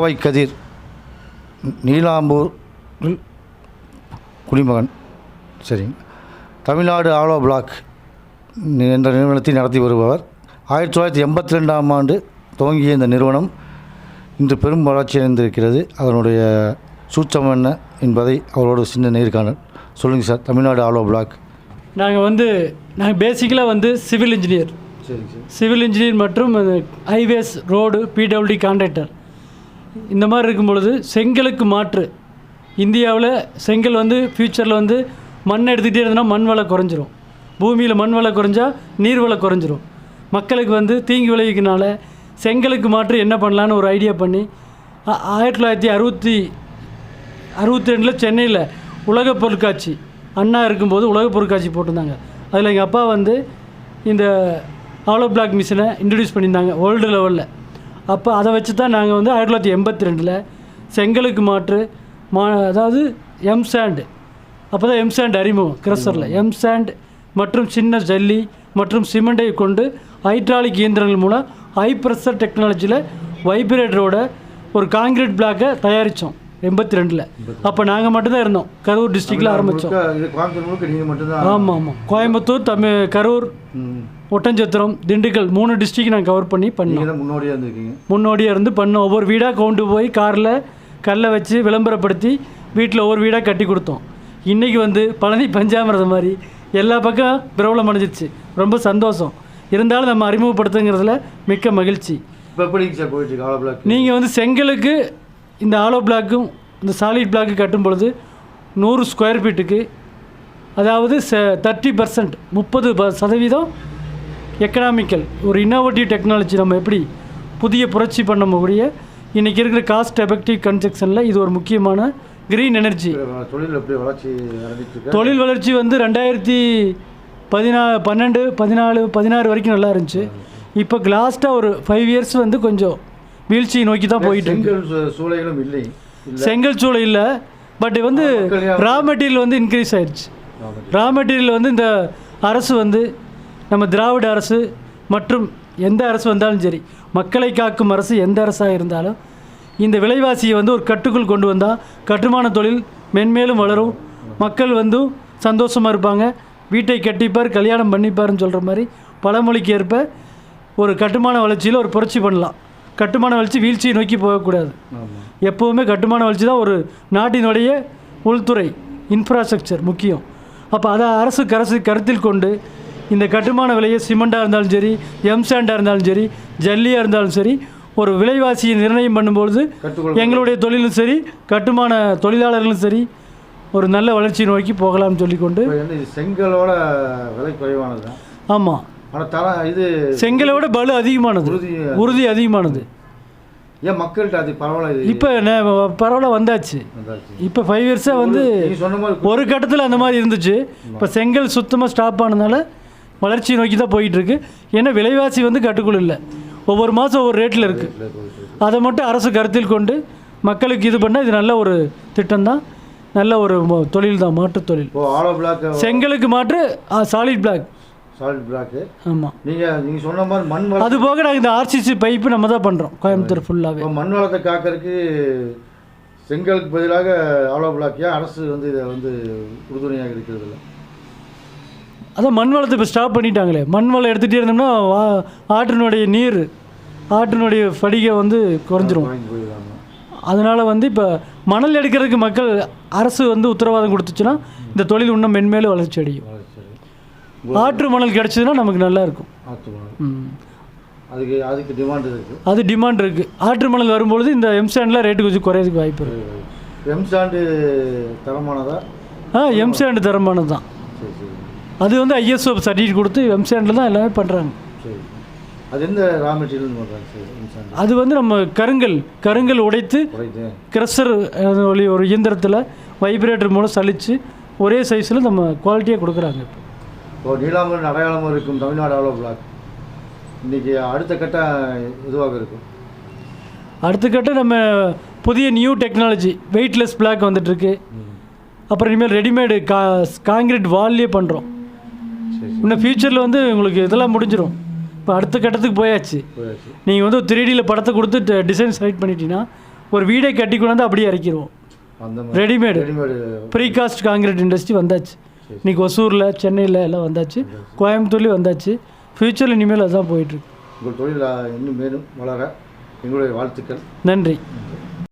அகவை கதிர் நீலாம்பூர் குடிமகன். சரிங்க Tamil Nadu hollow block என்ற நிறுவனத்தை நடத்தி வருபவர். ஆயிரத்தி தொள்ளாயிரத்தி எண்பத்தி ரெண்டாம் ஆண்டு துவங்கிய இந்த நிறுவனம் இன்று பெரும் வளர்ச்சி அடைந்திருக்கிறது. அதனுடைய சூட்சம் என்ன என்பதை அவரோட சின்ன நேர்காணல் சொல்லுங்கள் சார். Tamil Nadu hollow block. நாங்கள் வந்து நாங்கள் பேசிக்கலாக வந்து சிவில் இன்ஜினியர் சிவில் இன்ஜினியர் மற்றும் ஹைவேஸ் ரோடு பிடபிள்யூடி கான்ட்ராக்டர் இந்த மாதிரி இருக்கும் பொழுது செங்கலுக்கு மாற்று. இந்தியாவில் செங்கல் வந்து ஃப்யூச்சரில் வந்து மண் எடுத்துக்கிட்டே இருந்தோம்னா மண் வளம் குறைஞ்சிரும். பூமியில் மண் வளம் குறைஞ்சா நீர் வளம் குறைஞ்சிரும். மக்களுக்கு வந்து தீங்கு விளைவிக்கனால செங்கலுக்கு மாற்று என்ன பண்ணலான்னு ஒரு ஐடியா பண்ணி ஆ- ஆயிரத்தி தொள்ளாயிரத்தி அறுபத்தி அறுபத்தி ரெண்டில் சென்னையில் உலக பொருட்காட்சி அண்ணா இருக்கும்போது உலக பொருட்காட்சி போட்டிருந்தாங்க. அதில் எங்கள் அப்பா வந்து இந்த ஆலோ பிளாக் மிஷினை இன்ட்ரடியூஸ் பண்ணியிருந்தாங்க வேர்ல்டு லெவலில் அப்போ அதை வச்சு தான் நாங்கள் வந்து ஆயிரத்தி தொள்ளாயிரத்தி எண்பத்தி ரெண்டில் செங்கலுக்கு மாற்று மா அதாவது எம் சாண்ட் அப்போ தான் எம் சாண்ட் அறிமுகம் கிரஷரில் எம் சாண்ட் மற்றும் சின்ன ஜல்லி மற்றும் சிமெண்டை கொண்டு ஹைட்ராலிக் இயந்திரங்கள் மூலம் ஹை ப்ரெஷர் டெக்னாலஜியில் வைப்ரேட்டரோட ஒரு காங்கிரீட் பிளாக்கை தயாரித்தோம் எண்பத்தி ரெண்டில். அப்போ நாங்கள் மட்டும்தான் இருந்தோம். கரூர் டிஸ்ட்ரிக்டில் ஆரம்பித்தோம் ஆமாம் ஆமாம் கோயம்புத்தூர் தமிழ் கரூர். ஒட்டஞ்சத்திரம் திண்டுக்கல் மூணு டிஸ்ட்ரிக்ட் நாங்கள் கவர் பண்ணி தான் முன்னோடியாக இருந்திருக்கீங்க. முன்னோடியாக இருந்து பண்ணோம். ஒவ்வொரு வீடாக கொண்டு போய் காரில் கல்லை வச்சு விளம்பரப்படுத்தி வீட்டில் ஒவ்வொரு வீடாக கட்டி கொடுத்தோம். இன்றைக்கி வந்து பழனி பஞ்சாமிரதம் மாதிரி எல்லா பக்கம் பிரபலம் அடைஞ்சிச்சு ரொம்ப சந்தோஷம். இருந்தாலும் நம்ம அறிமுகப்படுத்துங்கிறதுல மிக்க மகிழ்ச்சி. இப்போ எப்படிங்க சார் போயிட்டு இருக்கு ஆலோ பிளாக் நீங்கள் வந்து செங்கலுக்கு இந்த ஆலோ பிளாக்கும் இந்த சாலிட் பிளாக்கு கட்டும் பொழுது நூறு ஸ்கொயர் ஃபீட்டுக்கு அதாவது தேர்ட்டி பர்சன்ட் முப்பது ப சதவீதம் எக்கனாமிக்கல் ஒரு இன்னோவேட்டிவ் டெக்னாலஜி நம்ம எப்படி புதிய புரட்சி பண்ண முடிய இன்றைக்கி இருக்கிற காஸ்ட் எஃபெக்டிவ் கன்ஸ்ட்ரக்ஷனில் இது ஒரு முக்கியமான க்ரீன் எனர்ஜி தொழில் எப்படி வளர்ச்சி தொழில் வளர்ச்சி வந்து ரெண்டாயிரத்தி பதினா பன்னெண்டு பதினாலு பதினாறு வரைக்கும் நல்லா இருந்துச்சு. இப்போ லாஸ்ட்டாக ஒரு ஃபைவ் இயர்ஸ் வந்து கொஞ்சம் வீழ்ச்சியை நோக்கி தான் போயிட்டு சூளைகளும் இல்லை. செங்கல் சூளை இல்லை பட் வந்து ரா மெட்டீரியல் வந்து இன்க்ரீஸ் ஆயிடுச்சு ரா மெட்டீரியல் வந்து இந்த அரசு வந்து நம்ம திராவிட அரசு மற்றும் எந்த அரசு வந்தாலும் சரி மக்களை காக்கும் அரசு எந்த அரசாக இருந்தாலும் இந்த விலைவாசியை வந்து ஒரு கட்டுக்குள் கொண்டு வந்தால் கட்டுமான தொழில் மென்மேலும் வளரும். மக்கள் வந்து சந்தோஷமாக இருப்பாங்க. வீட்டை கட்டிப்பார் கல்யாணம் பண்ணிப்பாருன்னு சொல்கிற மாதிரி பழமொழிக்கு ஏற்ப ஒரு கட்டுமான வளர்ச்சியில் ஒரு புரட்சி பண்ணலாம். கட்டுமான வளர்ச்சி வீழ்ச்சியை நோக்கி போகக்கூடாது. எப்போவுமே கட்டுமான வளர்ச்சி தான் ஒரு நாட்டினுடைய உள்துறை இன்ஃப்ராஸ்ட்ரக்சர் முக்கியம். அப்போ அதை அரசு கரசு கருத்தில் கொண்டு இந்த கட்டுமான விலையை சிமெண்ட்டாக இருந்தாலும் சரி எம்சாண்டாக இருந்தாலும் சரி ஜல்லியாக இருந்தாலும் சரி ஒரு விலைவாசியை நிர்ணயம் பண்ணும்பொழுது எங்களுடைய தொழிலும் சரி கட்டுமான தொழிலாளர்களும் சரி ஒரு நல்ல வளர்ச்சி நோக்கி போகலாம்னு சொல்லிக்கொண்டு செங்கலோட விலை குறைவானது. ஆமாம் ஆனால் இது செங்கலை விட பலு அதிகமானது. உறுதி அதிகமானது. ஏன் மக்கள்கிட்ட அது பரவாயில்ல இப்போ பரவாயில்ல வந்தாச்சு. இப்போ ஃபைவ் இயர்ஸாக வந்து ஒரு கட்டத்தில் அந்த மாதிரி இருந்துச்சு. இப்போ செங்கல் சுத்தமாக ஸ்டாப் ஆனதுனால வளர்ச்சி நோக்கி தான் போயிட்டுருக்கு. ஏன்னா விலைவாசி வந்து கட்டுக்குள் இல்லை. ஒவ்வொரு மாதம் ஒவ்வொரு ரேட்டில் இருக்குது. அதை மட்டும் அரசு கருத்தில் கொண்டு மக்களுக்கு இது பண்ணால் இது நல்ல ஒரு திட்டம் தான். நல்ல ஒரு தொழில் தான் மாற்றுத் தொழில். செங்கலுக்கு மாற்று சாலிட் பிளாக் சாலிட் பிளாக்கு ஆமாம் நீங்கள் நீங்கள் சொன்ன மாதிரி மண் அது போக நாங்கள் இந்த ஆர்சிசி பைப்பு நம்ம தான் பண்ணுறோம் கோயம்புத்தூர் ஃபுல்லாகவே மண் வளத்தை காக்கறதுக்கு செங்கலுக்கு பதிலாக ஆலோ பிளாக் ஏன் அரசு வந்து இதை வந்து உறுதுணையாக இருக்கிறது இல்லை அதான் மண் வளத்தை இப்போ ஸ்டாப் பண்ணிட்டாங்களே. மண் வளம் எடுத்துகிட்டே இருந்தோம்னா ஆற்றினுடைய நீர் ஆற்றினுடைய படிகை வந்து குறைஞ்சிரும். அதனால் வந்து இப்போ மணல் எடுக்கிறதுக்கு மக்கள் அரசு வந்து உத்தரவாதம் கொடுத்துச்சுன்னா இந்த தொழில் இன்னும் மென்மேலும் வளர்ச்சி அடையும். ஆற்று மணல் கிடச்சதுன்னா நமக்கு நல்லா இருக்கும். அதுக்கு அதுக்கு டிமாண்ட் இருக்குது அது டிமாண்ட் இருக்குது ஆற்று மணல் வரும்பொழுது இந்த எம்சாண்டில் ரேட்டு கொஞ்சம் குறையறதுக்கு வாய்ப்பு இருக்குது எம்சாண்டு தரமானதா? ஆ எம்சாண்டு தரமானது தான் சரி சரி. அது வந்து ஐஎஸ்ஓ சர்டிஃபிகேட் கொடுத்து எம்சாண்டில் தான் எல்லாமே பண்ணுறாங்க அது எந்த ரா மெட்டீரியல் அது வந்து நம்ம கருங்கல் கருங்கல் உடைத்து க்ரெஷர் ஒளி ஒரு இயந்திரத்தில் வைப்ரேட்டர் மூலம் சலித்து ஒரே சைஸில் நம்ம குவாலிட்டியாக கொடுக்குறாங்க இப்போ. நீலாம்பரன் அடையாளமாக இருக்கும் தமிழ்நாடு ஆலோ பிளாக் இன்றைக்கி அடுத்த கட்டம் இதுவாக இருக்கும். அடுத்த கட்ட நம்ம புதிய நியூ டெக்னாலஜி வெயிட்லெஸ் பிளாக் வந்துட்டுருக்கு அப்புறம் இனிமேல் ரெடிமேடு கா காங்கிரீட் வால்லே பண்ணுறோம் இன்னும் ஃப்யூச்சரில் வந்து உங்களுக்கு இதெல்லாம் முடிஞ்சிடும் இப்போ அடுத்த கட்டத்துக்கு போயாச்சு. நீங்கள் வந்து த்ரீ டியில் படத்தை கொடுத்து டிசைன் செலக்ட் பண்ணிட்டீங்கன்னா ஒரு வீடை கட்டி கொண்டாந்து அப்படியே இறக்கிடுவோம் ரெடிமேடு ப்ரீகாஸ்ட் காங்கிரீட் இண்டஸ்ட்ரி வந்தாச்சு. இன்றைக்கி ஒசூரில் சென்னையில் எல்லாம் வந்தாச்சு. கோயம்புத்தூர்லேயும் வந்தாச்சு. ஃப்யூச்சரில் இனிமேல் அதுதான் போயிட்டுருக்கு உங்கள் தொழில் இன்னும் மேலும் வளர எங்களுடைய வாழ்த்துக்கள். நன்றி.